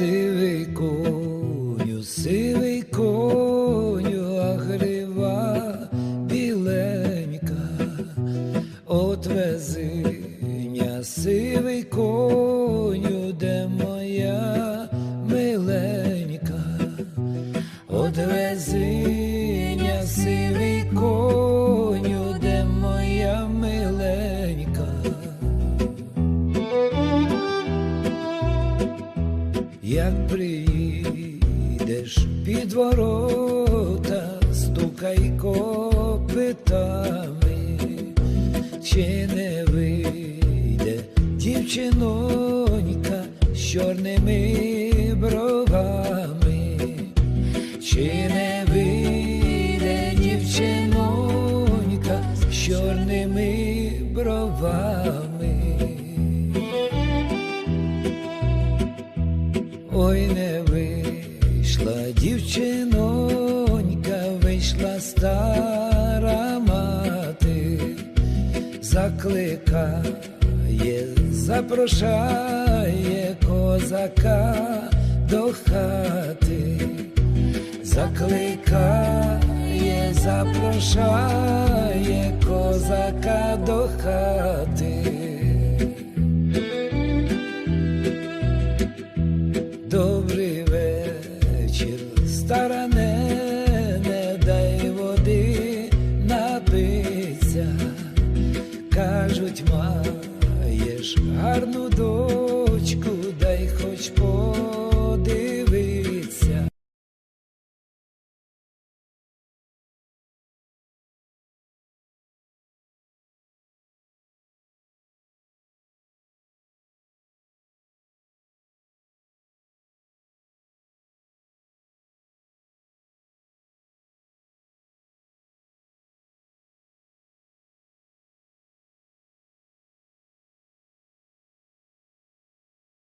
сивий коню, сивий коню, а грива біленька, отвези, сивий конь. Як приїдеш під ворота, стукай копитами, чи не вийде дівчинонька з чорними бровами, чи не вийде дівчинонька з чорними бровами. Ой, не вийшла дівчинонька, вийшла стара мати, закликає, запрошає козака до хати, закликає, запрошає козака до хати. кажуть, маєш гарну дочку, дай хоч по.